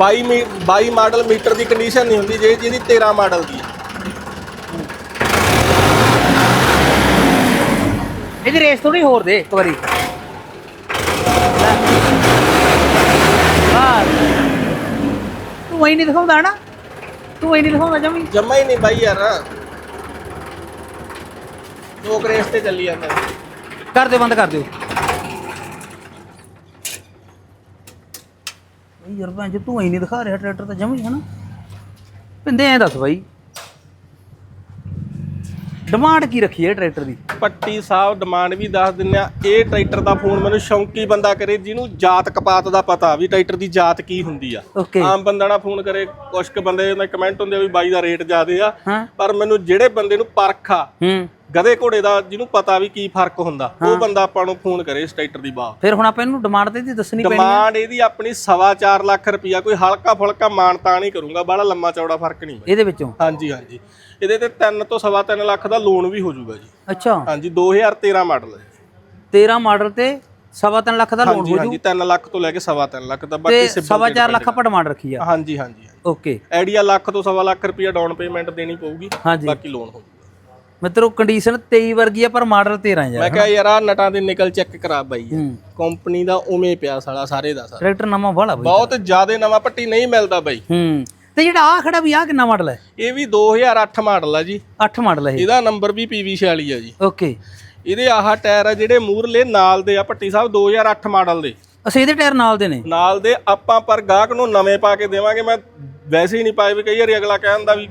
22 ਮੀ 22 ਮਾਡਲ ਮੀਟਰ ਦੀ ਕੰਡੀਸ਼ਨ ਨਹੀਂ ਹੁੰਦੀ ਜੇ ਜਿਹਦੀ 13 ਮਾਡਲ ਦੀ ਇਹਦੀ ਰੇਸ ਥੋੜੀ ਹੋਰ ਦੇ ਇੱਕ ਵਾਰੀ। ਹਾਂ ਤੂੰ ਐ ਨਹੀਂ ਦਿਖਾਉਂਦਾ ਨਾ। ਤੂੰ ਐ ਨਹੀਂ ਦਿਖਾਉਂਦਾ ਜਮੀ। ਜਮਾ ਹੀ ਨਹੀਂ ਬਾਈ ਯਾਰ। ਦੋ ਰੇਸ ਤੇ ਚੱਲੀ ਜਾਂਦਾ। ਕਰ ਦਿਓ ਬੰਦ ਕਰ ਦਿਓ। ਯਾਰ ਭੈਣ ਜੀ ਤੂੰ ਐ ਨਹੀਂ ਦਿਖਾ ਰਿਹਾ ਟਰੈਕਟਰ ਤਾਂ ਜਮੀ ਹੈ ਨਾ। ਪਿੰਦੇ ਐ ਦੱਸ ਬਾਈ। ਡਿਮਾਂਡ ਕੀ ਰੱਖੀ ਹੈ ਟਰੈਕਟਰ ਦੀ? ਪੱਟੀ ਸਾਹਿਬ ਡਿਮਾਂਡ ਵੀ ਦੱਸ ਦਿੰਨੇ ਆ ਇਹ ਟਰੈਕਟਰ ਦਾ ਫੋਨ ਮੈਨੂੰ ਸ਼ੌਂਕੀ ਬੰਦਾ ਕਰੇ ਜਿਹਨੂੰ ਜਾਤ ਕਪਾਤ ਦਾ ਪਤਾ ਵੀ ਟਰੈਕਟਰ ਦੀ ਜਾਤ ਕੀ ਹੁੰਦੀ ਆ। ਆਮ ਬੰਦਾ ਨਾ ਫੋਨ ਕਰੇ ਕੁਛ ਕੁ ਬੰਦੇ ਦੇ ਕਮੈਂਟ ਹੁੰਦੇ ਆ ਵੀ ਬਾਈ ਦਾ ਰੇਟ ਜ਼ਿਆਦੇ ਆ। ਹਾਂ। ਪਰ ਮੈਨੂੰ ਜਿਹੜੇ ਬੰਦੇ ਨੂੰ ਪਰਖ ਆ ਹੂੰ। ਗਧੇ ਘੋੜੇ ਦਾ ਜਿਹਨੂੰ ਪਤਾ ਵੀ ਕੀ ਫ਼ਰਕ ਹੁੰਦਾ ਉਹ ਬੰਦਾ ਆਪਾਂ ਨੂੰ ਫੋਨ ਕਰੇ ਇਸ ਟਰੈਕਟਰ ਦੀ ਬਾਤ ਫਿਰ ਹੁਣ ਆਪਾਂ ਇਹਨੂੰ ਡਿਮਾਂਡ ਤੇ ਦੀ ਦੱਸਣੀ ਪੈਣੀ ਡਿਮਾਂਡ ਇਹਦੀ ਆਪਣੀ ਸਵਾ ਚਾਰ ਲੱਖ ਰੁਪਈਆ ਕੋਈ ਹਲਕਾ ਫੁਲਕਾ ਮਾਨ ਤਾਂ ਨਹੀਂ ਕਰੂੰਗਾ ਬੜਾ ਲੰਮਾ ਚੌੜਾ ਫ਼ਰਕ ਨਹੀਂ। ਇਹਦੇ ਵਿੱਚੋਂ? ਹਾਂਜੀ ਹਾਂਜੀ। ਇਹਦੇ ਤੇ 3 ਤੋਂ ਸਵਾ ਤਿੰਨ ਲੱਖ ਦਾ ਲੋਨ ਵੀ ਹੋ ਜਾਊਗਾ ਜੀ। ਅੱਛਾ। ਹਾਂਜੀ 2013 ਮਾਡਲ ਹੈ। 13 ਮਾਡਲ ਤੇ ਸਵਾ ਤਿੰਨ ਲੱਖ ਦਾ ਲੋਨ ਹੋ ਹਾਂਜੀ 3 ਲੱਖ ਤੋਂ ਲੈ ਕੇ ਸਵਾ ਤਿੰਨ ਲੱਖ ਦਾ ਬਾਕੀ ਸਿੱਬਲ ਤੇ ਚਾਰ ਲੱਖ ਆਪਾਂ ਡਿਮਾਂਡ ਰੱਖੀ ਆ। ਹਾਂਜੀ ਹਾਂਜੀ। ਓਕੇ ਆਈਡੀਆ ਲੱਖ ਤੋਂ ਸਵਾ ਲੱਖ ਰੁਪਈਆ ਡਾਊਨ ਪੇਮੈਂਟ ਦੇਣੀ ਪਊਗੀ ਬਾਕੀ ਲੋਨ ਹੋ ਜਾਊਗਾ। ਮਿੱਤਰੋ ਕੰਡੀਸ਼ਨ 23 ਵਰਗੀ ਆ ਪਰ ਮਾਡਲ 13 ਮੈਂ ਯਾਰ ਕਿਹਾ ਯਾਰ ਆ ਨਟਾਂ ਦੇ ਨਿਕਲ ਚੈੱਕ ਕਰਾ ਬਾਈ ਕੰਪਨੀ ਦਾ ਉਵੇਂ ਪਿਆ ਸਾਲਾ ਸਾਰੇ ਦਾ ਸਾਰਾ ਟਰੈਕਟਰ ਨਵਾਂ ਵਾਲਾ ਬਈ। ਬਹੁਤ ਜ਼ਿਆਦਾ ਨਵਾਂ ਪੱਟੀ ਨਹੀਂ ਮਿਲਦਾ ਬਾਈ। ਹੂੰ। ਤੇ ਜਿਹੜਾ ਆ ਖੜਾ ਵੀ ਆ ਕਿੰਨਾ ਮਾਡਲ ਹੈ? ਇਹ ਵੀ 2008 ਮਾਡਲ ਆ ਜੀ। 8 ਮਾਡਲ ਹੈ ਇਹ। ਇਹਦਾ ਨੰਬਰ ਵੀ PV46 ਆ ਜੀ। ਓਕੇ ਇਹਦੇ ਆਹ ਟਾਇਰ ਆ ਜਿਹੜੇ ਮੂਰਲੇ ਨਾਲ ਦੇ ਆ ਭੱਟੀ ਸਾਹਿਬ 2008 ਮਾਡਲ ਦੇ। ਅਸੀਂ ਇਹਦੇ ਟਾਇਰ ਨਾਲ ਦੇ ਨੇ? ਨਾਲ ਦੇ ਆਪਾਂ ਪਰ ਗਾਹਕ ਨੂੰ ਨਵੇਂ ਪਾ ਕੇ ਦੇਵਾਂਗੇ। ਮੈਂ ਵੈਸੇ ਹੀ ਨਹੀਂ ਪਾਏ ਵੀ ਕਈ ਵਾਰੀ ਅਗਲਾ ਕਹਿੰਦਾ ਵੀ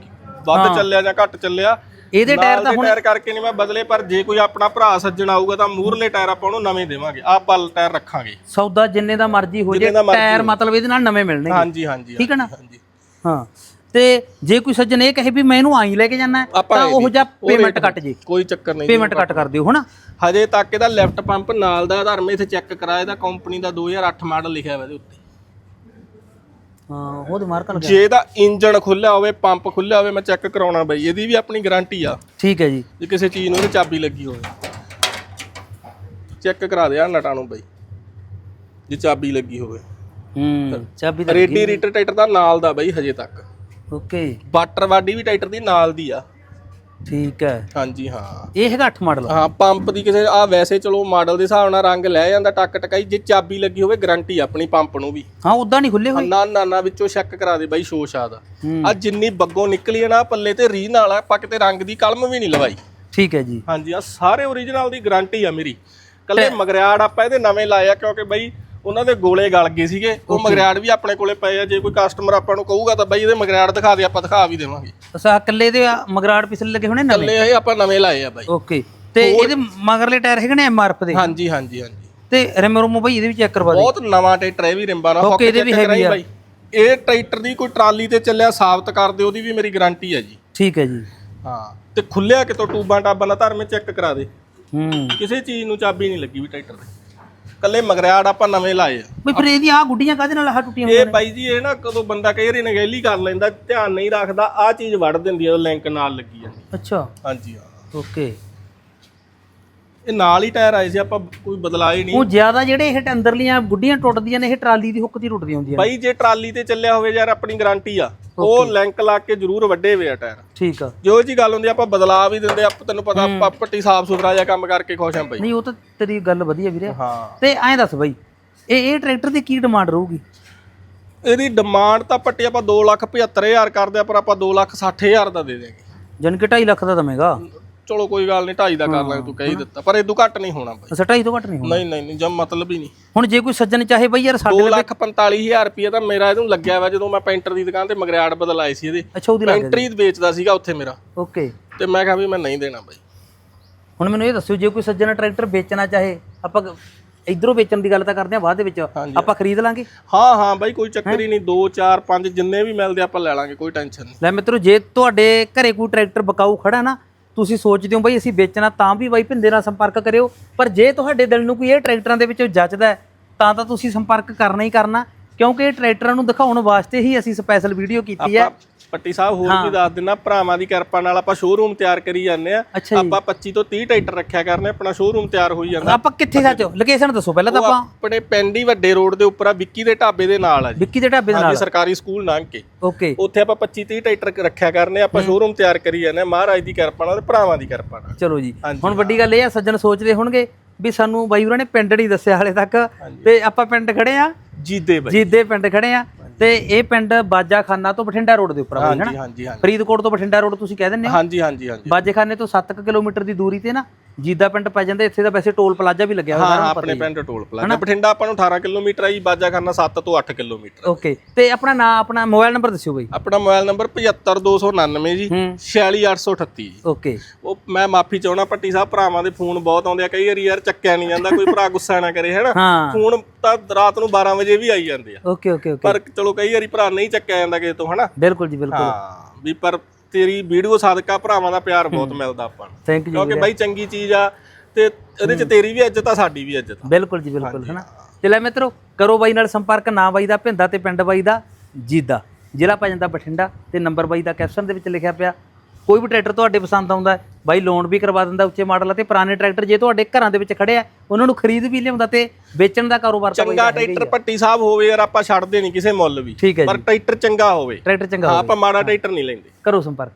ਵੱਧ ਚੱਲਿਆ ਜਾਂ ਘੱਟ ਚੱਲਿਆ। ਇਹਦੇ ਟਾਇਰ ਤਾਂ ਹੁਣ ਟਾਇਰ ਕਰਕੇ ਨਹੀਂ ਮੈਂ ਬਦਲੇ ਪਰ ਜੇ ਕੋਈ ਆਪਣਾ ਭਰਾ ਸੱਜਣ ਆਊਗਾ ਤਾਂ ਮੂਰਲੇ ਟਾਇਰ ਆਪਾਂ ਉਹਨੂੰ ਨਵੇਂ ਦੇਵਾਂਗੇ। ਆਹ ਪਲ ਟਾਇਰ ਰੱਖਾਂਗੇ। ਸੌਦਾ ਜਿੰਨੇ ਦਾ ਮਰਜ਼ੀ ਹੋ ਜੇ ਟਾਇਰ ਮਤਲਬ ਇਹਦੇ ਨਾਲ ਨਵੇਂ ਮਿਲਣਗੇ। ਹਾਂਜੀ ਹਾਂਜੀ ਠੀਕ ਹੈ ਨਾ? ਹਾਂਜੀ। ਹਾਂ। ਤੇ ਜੇ ਕੋਈ ਸੱਜਣ ਇਹ ਕਹੇ ਵੀ ਮੈਂ ਇਹਨੂੰ ਆਈ ਲੈ ਕੇ ਜਾਣਾ ਆਪਾਂ ਤਾਂ ਉਹ ਉਹ ਪੇਮੈਂਟ rate ਕੱਟ ਜੇ। ਕੋਈ ਚੱਕਰ ਨਹੀਂ ਪੇਮੈਂਟ ਕੱਟ ਕਰ ਦਿਓ ਹਨਾ? ਹਜੇ ਤੱਕ ਇਹਦਾ ਲੈਫਟ ਪੰਪ ਨਾਲ ਦਾ ਆਧਾਰ ਮੈਂ ਇੱਥੇ ਚੈੱਕ ਕਰਾਇਆ ਇਹਦਾ ਕੰਪਨੀ ਦਾ 2008 ਮਾਡਲ ਲਿਖਿਆ ਹੋਇਆ ਇਹਦੇ ਉੱਤੇ। ਹਾਂ ਉਹਦੇ ਮਾਰਕਾ ਲੱਗਿਆ ਜੇ ਇਹਦਾ ਇੰਜਨ ਖੁੱਲਿਆ ਹੋਵੇ ਪੰਪ ਖੁੱਲਿਆ ਹੋਵੇ ਮੈਂ ਚੈੱਕ ਕਰਾਉਣਾ ਬਈ ਇਹਦੀ ਵੀ ਆਪਣੀ ਗਾਰੰਟੀ ਆ। ਠੀਕ ਹੈ ਜੀ। ਜੇ ਕਿਸੇ ਚੀਜ਼ ਨੂੰ ਉਹਦੀ ਚਾਬੀ ਲੱਗੀ ਹੋਵੇ। ਚੈੱਕ ਕਰਾ ਦੇ ਆ ਨਟਾਂ ਨੂੰ ਬਈ ਜੇ ਚਾਬੀ ਲੱਗੀ ਹੋਵੇ। ਹੂੰ। ਚਾਬੀ ਤਾਂ ਰੇਡੀ ਰੀਟਰ ਟਰੈਕਟਰ ਦਾ ਨਾਲ ਦਾ ਬਈ ਹਜੇ ਤੱਕ। ਓਕੇ। ਵਾਟਰ ਵਾਡੀ ਵੀ ਟਰੈਕਟਰ ਦੀ ਨਾਲ ਦੀ ਆ। ਠੀਕ ਹੈ। ਹਾਂਜੀ ਹਾਂ। ਇਹ ਹੈਗਾ 8 ਮਾਡਲ? ਹਾਂ ਪੰਪ ਦੀ ਕਿਸੇ ਆ ਵੈਸੇ ਚਲੋ ਮਾਡਲ ਦੇ ਹਿਸਾਬ ਨਾਲ ਰੰਗ ਲੈ ਜਾਂਦਾ ਟੱਕ ਟਕਾਈ। ਜੇ ਚਾਬੀ ਲੱਗੀ ਹੋਵੇ ਗਾਰੰਟੀ ਆਪਣੀ ਪੰਪ ਨੂੰ ਵੀ। ਹਾਂ ਉਦਾਂ ਨਹੀਂ ਖੁੱਲੇ ਹੋਏ? ਨਾ ਨਾ ਨਾ ਵਿੱਚੋਂ ਚੈੱਕ ਕਰਾ ਦੇ ਬਾਈ ਸ਼ੋਸ਼ਾ ਦਾ। ਹੂੰ। ਆ ਜਿੰਨੀ ਬੱਗੋਂ ਨਿਕਲੀ ਨਾ ਪੱਲੇ ਤੇ ਰੀ ਨਾਲ ਆ ਆਪਾਂ ਕਿਤੇ ਰੰਗ ਦੀ ਕਲਮ ਵੀ ਨਹੀਂ ਲਵਾਈ। ਠੀਕ ਹੈ ਜੀ। ਹਾਂਜੀ ਆ ਸਾਰੇ ਓਰੀਜਨਲ ਦੀ ਗਾਰੰਟੀ ਆ ਮੇਰੀ। ਕੱਲੇ ਮਗਰਿਆੜ ਆਪਾਂ ਇਹਦੇ ਨਵੇਂ ਲਾਏ ਆ ਕਿਉਂਕਿ ਬਾਈ ਉਹਨਾਂ ਦੇ ਗੋਲੇ ਗਲ ਗਏ ਸੀਗੇ। ਉਹ ਮਗਰਿਆੜ ਵੀ ਆਪਣੇ ਕੋਲੇ ਪਏ ਆ ਜੇ ਕੋਈ ਕਸਟਮਰ ਆਪਾਂ ਨੂੰ ਕਹੂਗਾ ਤਾਂ ਬਾਈ ਇਹਦੇ ਮਗਰਿਆੜ ਦਿਖਾ ਦੇ ਆਪਾਂ ਦਿਖਾ ਵੀ ਦੇਵਾਂਗੇ। ਅਸਾ ਇਕੱਲੇ ਦੇ ਆ ਮਗਰਾੜ ਪਿਛਲੇ ਲੱਗੇ ਹੋਣੇ ਨਵੇਂ? ਕੱਲੇ ਇਹ ਆਪਾਂ ਨਵੇਂ ਲਾਏ ਆ ਬਾਈ। ਓਕੇ ਤੇ ਇਹਦੇ ਮਗਰਲੇ ਟਾਇਰ ਹੈਗੇ ਨੇ ਐਮਆਰਐਫ ਦੇ? ਹਾਂਜੀ ਹਾਂਜੀ ਹਾਂਜੀ। ਤੇ ਰਿਮ ਰੁਮ ਬਈ ਇਹਦੇ ਵੀ ਚੈੱਕ ਕਰਵਾ ਦੇ। ਬਹੁਤ ਨਵਾਂ ਟਰੈਕਟਰ ਵੀ ਰਿੰਬਾਂ ਨਾਲ Okay, ਇਹਦੇ ਵੀ ਹੈਗੀ ਆ। ਬਾਈ। ਇਹ ਟਰੈਕਟਰ ਦੀ ਕੋਈ ਟਰਾਲੀ ਤੇ ਚੱਲਿਆ ਸਾਬਤ ਕਰ ਦਿਓ ਉਹਦੀ ਵੀ ਮੇਰੀ ਗਾਰੰਟੀ ਹੈ ਜੀ। ਠੀਕ ਹੈ ਜੀ। ਹਾਂ ਤੇ ਖੁੱਲਿਆ ਕਿਤੋਂ ਟੂਬਾਂ ਟਾਬਾਂ ਦਾ ਧਰਮੇ ਚੈੱਕ ਕਰਾ ਦੇ। ਹੂੰ। ਕਿਸੇ ਚੀਜ਼ ਨੂੰ ਚਾਬੀ ਨਹੀਂ ਲੱਗੀ ਵੀ ਟਰੈਕਟਰ ਦੇ ਕੱਲੇ ਮਗਰਿਆੜ ਆਪਾਂ ਨਵੇਂ ਲਾਏ ਆ। ਬਈ ਫਿਰ ਇਹਦੀ ਆ ਗੁੱਡੀਆਂ ਕਾਹਦੇ ਨਾਲ ਆਹ ਟੁੱਟੀਆਂ ਇਹ ਬਾਈ ਜੀ ਇਹ ਨਾ ਕਦੋਂ ਬੰਦਾ ਕਈ ਵਾਰੀ ਨਗੈਲੀ ਕਰ ਲੈਂਦਾ ਧਿਆਨ ਨਹੀਂ ਰੱਖਦਾ ਆ ਚੀਜ਼ ਵੜ ਦਿੰਦੀ ਆ ਉਹ ਲਿੰਕ ਨਾਲ ਲੱਗੀ ਜਾਂਦੀ ਅੱਛਾ। ਹਾਂਜੀ ਹਾਂ। ਓਕੇ। ਇਹ ਨਾਲ ਹੀ ਟਾਇਰ ਆਏ ਸੀ ਆਪਾਂ ਕੋਈ ਬਦਲਾਏ ਉਹ ਨਹੀਂ। ਜ਼ਿਆਦਾ ਜਿਹੜੇ ਇਹ ਅੰਦਰਲੀਆਂ ਗੁੱਡੀਆਂ ਟੁੱਟਦੀਆਂ ਨੇ ਇਹ ਟਰਾਲੀ ਦੀ ਹੁੱਕ ਦੀ ਟੁੱਟਦੀਆਂ ਹੁੰਦੀਆਂ ਨੇ। ਬਾਈ ਜੇ ਟਰਾਲੀ ਤੇ ਚੱਲਿਆ ਹੋਵੇ ਯਾਰ ਆਪਣੀ ਗਾਰੰਟੀ ਆ। ਉਹ ਲਿੰਕ ਲਾ ਕੇ ਜ਼ਰੂਰ ਵੱਡੇ ਹੋਏ ਆ ਟਾਇਰ ਠੀਕ ਆ। ਜੋ ਜੀ ਗੱਲ ਹੁੰਦੀ ਆਪਾਂ ਬਦਲਾ ਵੀ ਦਿੰਦੇ ਆ ਆਪਾਂ ਤੈਨੂੰ ਪਤਾ ਆਪਾਂ ਪੱਟੀ ਸਾਫ਼ ਸੁਥਰਾ ਜਿਹਾ ਕੰਮ ਕਰਕੇ ਖੁਸ਼ ਆਂ ਬਾਈ। ਨਹੀਂ ਉਹ ਤਾਂ ਤੇਰੀ ਗੱਲ ਵਧੀਆ ਵੀਰੇ। ਹਾਂ। ਤੇ ਐਂ ਦੱਸ ਬਈ ਇਹ ਇਹ ਟਰੈਕਟਰ ਦੀ ਕੀ ਡਿਮਾਂਡ ਰਹੂਗੀ? ਇਹਦੀ ਡਿਮਾਂਡ ਤਾਂ ਪੱਟੀ ਆਪਾਂ 275000 ਕਰਦੇ ਆ ਪਰ ਆਪਾਂ 260000 ਦਾ ਦੇ ਦੇਾਂਗੇ ਜਨ ਕਿ 2.5 ਲੱਖ ਦਾ ਦਵੇਂਗਾ। ਚਲੋ ਕੋਈ ਗੱਲ ਨਹੀਂ 2.5 ਦਾ ਕਰ ਲਾਂਗੇ ਤੂੰ ਕਹਿ ਹੀ। ਦਿੱਤਾ। ਪਰ ਇਦੋਂ ਘੱਟ ਨਹੀਂ ਹੋਣਾ ਬਾਈ। 2.5 ਤੋਂ ਘੱਟ ਨਹੀਂ ਹੋਣਾ? ਨਹੀਂ ਨਹੀਂ ਨਹੀਂ ਜਮ ਮਤਲਬ ਹੀ ਨਹੀਂ। ਹੁਣ ਜੇ ਕੋਈ ਸੱਜਣ ਚਾਹੇ ਬਈ ਯਾਰ ਸਾਡੇ 245000 ਰੁਪਏ ਤਾਂ ਮੇਰਾ ਇਹਨੂੰ ਲੱਗਿਆ ਵਾ ਜਦੋਂ ਮੈਂ ਪੈਂਟਰ ਦੀ ਦੁਕਾਨ ਤੇ ਮਗਰਿਆੜ ਬਦਲਾਏ ਸੀ ਇਹਦੇ। ਅੱਛਾ ਉਹਦੀ ਲੱਗ ਪੈਂਟਰ ਹੀ ਵੇਚਦਾ ਸੀਗਾ ਉੱਥੇ ਮੇਰਾ। ਓਕੇ। ਤੇ ਮੈਂ ਕਿਹਾ ਵੀ ਮੈਂ ਨਹੀਂ ਦੇਣਾ ਬਾਈ। ਹੁਣ ਮੈਨੂੰ ਇਹ ਦੱਸਿਓ ਜੇ ਕੋਈ ਸੱਜਣ ਟਰੈਕਟਰ ਵੇਚਣਾ ਚਾਹੇ ਆਪਾਂ ਇਧਰੋਂ ਵੇਚਣ ਦੀ ਗੱਲ ਤਾਂ ਕਰਦੇ ਆ ਬਾਅਦ ਦੇ ਵਿੱਚ। ਆਪਾਂ ਖਰੀਦ ਲਾਂਗੇ? ਹਾਂ ਹਾਂ ਬਾਈ ਕੋਈ ਚੱਕਰ ਹੀ ਨਹੀਂ 2 4 5 ਜਿੰਨੇ ਵੀ ਮਿਲਦੇ ਆਪਾਂ ਲੈ ਲਾਂਗੇ ਕੋਈ ਟੈਨਸ਼ਨ ਨਹੀਂ। ਲੈ ਮਿੱਤਰੋ ਜੇ ਤੁਹਾਡੇ ਘਰੇ ਕੋਈ ਟਰੈਕਟਰ ਬਕਾਊ ਖੜਾ ਨਾ ਤੁਸੀਂ ਸੋਚਦੇ ਹੋ ਬਈ ਅਸੀਂ ਵੇਚਣਾ ਤਾਂ ਵੀ ਬਾਈ ਭਿੰਦੇ ਨਾਲ ਸੰਪਰਕ ਕਰਿਓ, ਪਰ ਜੇ ਤੁਹਾਡੇ ਦਿਲ ਨੂੰ ਕੋਈ ਇਹ ਟਰੈਕਟਰਾਂ ਦੇ ਵਿੱਚੋਂ ਜੱਚਦਾ ਤਾਂ ਤਾਂ ਤੁਸੀਂ ਸੰਪਰਕ ਕਰਨਾ ਹੀ ਕਰਨਾ, ਕਿਉਂਕਿ ਇਹ ਟਰੈਕਟਰਾਂ ਨੂੰ ਦਿਖਾਉਣ ਵਾਸਤੇ ਹੀ ਅਸੀਂ ਸਪੈਸ਼ਲ ਵੀਡੀਓ ਕੀਤੀ ਹੈ। ਪੱਟੀ ਸਾਹਿਬ ਹੋਰ ਵੀ ਦੱਸ ਦਿੰਨਾ ਭਰਾਵਾਂ ਦੀ ਕਿਰਪਾ ਨਾਲ ਆਪਾਂ ਸ਼ੋਰੂਮ ਤਿਆਰ ਕਰੀ ਜਾਂਦੇ ਆ ਆਪਾਂ 25 ਤੋਂ 30 ਟਰੈਕਟਰ ਰੱਖਿਆ ਕਰਨੇ ਆਪਣਾ ਸ਼ੋਰੂਮ ਤਿਆਰ ਹੋਈ ਜਾਂਦਾ। ਆਪਾਂ ਕਿੱਥੇ ਸੱਚ ਲੋਕੇਸ਼ਨ ਦੱਸੋ ਪਹਿਲਾਂ ਤਾਂ ਆਪਾਂ। ਆਪਣੇ ਪਿੰਡ ਹੀ ਵੱਡੇ ਰੋਡ ਦੇ ਉੱਪਰ ਆ ਵਿੱਕੀ ਦੇ ਢਾਬੇ ਦੇ ਨਾਲ ਆ ਜੀ। ਵਿੱਕੀ ਦੇ ਢਾਬੇ ਦੇ ਨਾਲ ਸਰਕਾਰੀ ਸਕੂਲ ਲੰਘ ਕੇ। ਓਕੇ। ਉੱਥੇ ਆਪਾਂ 25 30 ਟਰੈਕਟਰ ਰੱਖਿਆ ਕਰਨੇ ਆਪਾਂ ਸ਼ੋਰੂਮ ਤਿਆਰ ਕਰੀ ਜਾਂਦੇ ਆ ਮਹਾਰਾਜ ਦੀ ਕਿਰਪਾ ਨਾਲ ਭਰਾਵਾਂ ਦੀ ਕਿਰਪਾ ਨਾਲ। ਚਲੋ ਜੀ। ਹੁਣ ਵੱਡੀ ਗੱਲ ਇਹ ਆ ਸੱਜਣ ਸੋਚਦੇ ਹੋਣਗੇ ਵੀ ਸਾਨੂੰ ਬਾਈ ਹੋਰਾਂ ਨੇ ਪਿੰਡ ਨਹੀਂ ਦੱਸਿਆ ਹਾਲੇ ਤੱਕ। ਤੇ ਆਪਾਂ ਪਿੰਡ ਖੜੇ ਆ। ਜੀਦੇ ਬਾਈ। ਜੀਦੇ ਪਿੰਡ ਖੜੇ ਆ। ਤੇ ਇਹ ਪਿੰਡ ਬਾਜਾਖਾਨਾ ਤੋਂ ਬਠਿੰਡਾ ਰੋਡ ਦੇ ਉੱਪਰ ਆ ਹਾਂਜੀ ਹਾਂਜੀ ਹਾਂਜੀ। ਫਰੀਦਕੋਟ ਤੋਂ ਬਠਿੰਡਾ ਰੋਡ ਤੁਸੀਂ ਕਹਿ ਦਿੰਦੇ ਹੋ? ਹਾਂਜੀ ਹਾਂਜੀ ਹਾਂਜੀ। ਬਾਜੇਖਾਨੇ ਤੋਂ 7 ਕਿਲੋਮੀਟਰ ਦੀ ਦੂਰੀ ਤੇ ਨਾ? ਜੀਦਾ ਪਿੰਡ ਪੈ ਜਾਂਦਾ ਇੱਥੇ ਦਾ ਵੈਸੇ ਟੋਲ ਪਲਾਜ਼ਾ ਵੀ ਲੱਗਿਆ ਹੋਇਆ ਹਾਂ ਆਪਣੇ ਪਿੰਡ ਟੋਲ ਪਲਾਜ਼ਾ। ਬਠਿੰਡਾ ਆਪਾਂ ਨੂੰ 18 ਕਿਲੋਮੀਟਰ ਆਈ ਬਾਜਾਖਾਨਾ 7 ਤੋਂ 8 ਕਿਲੋਮੀਟਰ। ਓਕੇ ਤੇ ਆਪਣਾ ਨਾਂ ਆਪਣਾ ਮੋਬਾਈਲ ਨੰਬਰ ਦੱਸਿਓ ਬਾਈ। ਆਪਣਾ ਮੋਬਾਈਲ ਨੰਬਰ 75299 ਜੀ ਹੂੰ। 46838 ਜੀ। ਓਕੇ। ਉਹ ਮੈਂ ਮਾਫੀ ਚਾਹਣਾ ਪੱਟੀ ਸਾਹਿਬ ਭਰਾਵਾਂ ਦੇ ਫੋਨ ਬਹੁਤ ਆਉਂਦੇ ਆ ਕਈ ਵਾਰੀ ਯਾਰ ਚੱਕਿਆ ਨਹੀਂ ਜਾਂਦਾ ਕੋਈ ਭਰਾ ਗੁੱਸਾ ਨਾ ਕਰੇ ਹੈਨਾ? ਫੋਨ ਤਾਂ ਰਾਤ ਨੂੰ 12 ਵਜੇ ਵੀ ਆਈ ਜਾਂਦੇ ਆ। Okay okay okay. ਪਰ ਚਲੋ ਕਈ ਵਾਰੀ ਭਰਾ ਨਹੀਂ ਚੱਕਿਆ ਜਾਂਦਾ ਕਿਸੇ ਤੋਂ ਹਨਾ? ਬਿਲਕੁਲ ਜੀ ਬਿਲਕੁਲ। ਹਾਂ ਵੀ ਪਰ ਤੇਰੀ ਵੀਡੀਓ ਸਾਦਕਾ ਭਰਾਵਾਂ ਦਾ ਪਿਆਰ ਬਹੁਤ ਮਿਲਦਾ ਆਪਾਂ ਨੂੰ। ਥੈਂਕ ਯੂ ਕਿਉਂਕਿ ਬਾਈ ਚੰਗੀ ਚੀਜ਼ ਆ ਤੇ ਇਹਦੇ ਚ ਤੇਰੀ ਵੀ ਇੱਜ਼ਤ ਆ ਸਾਡੀ ਵੀ ਇੱਜ਼ਤ ਆ। ਬਿਲਕੁਲ ਜੀ ਬਿਲਕੁਲ ਹੈਨਾ? ਤੇ ਲੈ ਮਿੱਤਰੋ ਕਰੋ ਬਾਈ ਨਾਲ ਸੰਪਰਕ ਨਾਂ ਬਾਈ ਦਾ ਭਿੰਦਾ ਤੇ ਪਿੰਡ ਬਾਈ ਦਾ ਜੀਦਾ। ਜ਼ਿਲ੍ਹਾ ਪੈ ਜਾਂਦਾ ਬਠਿੰਡਾ ਤੇ ਨੰਬਰ ਬਾਈ ਦਾ ਕੈਪਸ਼ਨ ਦੇ ਵਿੱਚ ਲਿਖਿਆ ਪਿਆ। ਕੋਈ ਵੀ ਟਰੈਕਟਰ ਤੁਹਾਡੇ ਪਸੰਦ ਆਉਂਦਾ ਬਾਈ ਲੋਨ ਵੀ ਕਰਵਾ ਦਿੰਦਾ ਉੱਚੇ ਮਾਡਲ ਅਤੇ ਪੁਰਾਣੇ ਟਰੈਕਟਰ ਜੇ ਤੁਹਾਡੇ ਘਰਾਂ ਦੇ ਵਿੱਚ ਖੜੇ ਆ ਉਹਨਾਂ ਨੂੰ ਖਰੀਦ ਵੀ ਲਿਆਉਂਦਾ ਤੇ ਵੇਚਣ ਦਾ ਕਾਰੋਬਾਰ ਤਾਂ ਚੰਗਾ ਟਰੈਕਟਰ। ਪੱਟੀ ਸਾਹਿਬ ਹੋਵੇ ਯਾਰ ਆਪਾਂ ਛੱਡਦੇ ਨਹੀਂ ਕਿਸੇ ਮੁੱਲ ਵੀ। ਠੀਕ ਹੈ ਪਰ ਜੀ। ਟਰੈਕਟਰ ਚੰਗਾ ਹੋਵੇ। ਟਰੈਕਟਰ ਚੰਗਾ ਹਾਂ ਹੋਵੇ। ਆਪਾਂ ਮਾੜਾ ਟਰੈਕਟਰ ਨਹੀਂ ਲੈਂਦੇ। ਕਰੋ ਸੰਪਰਕ।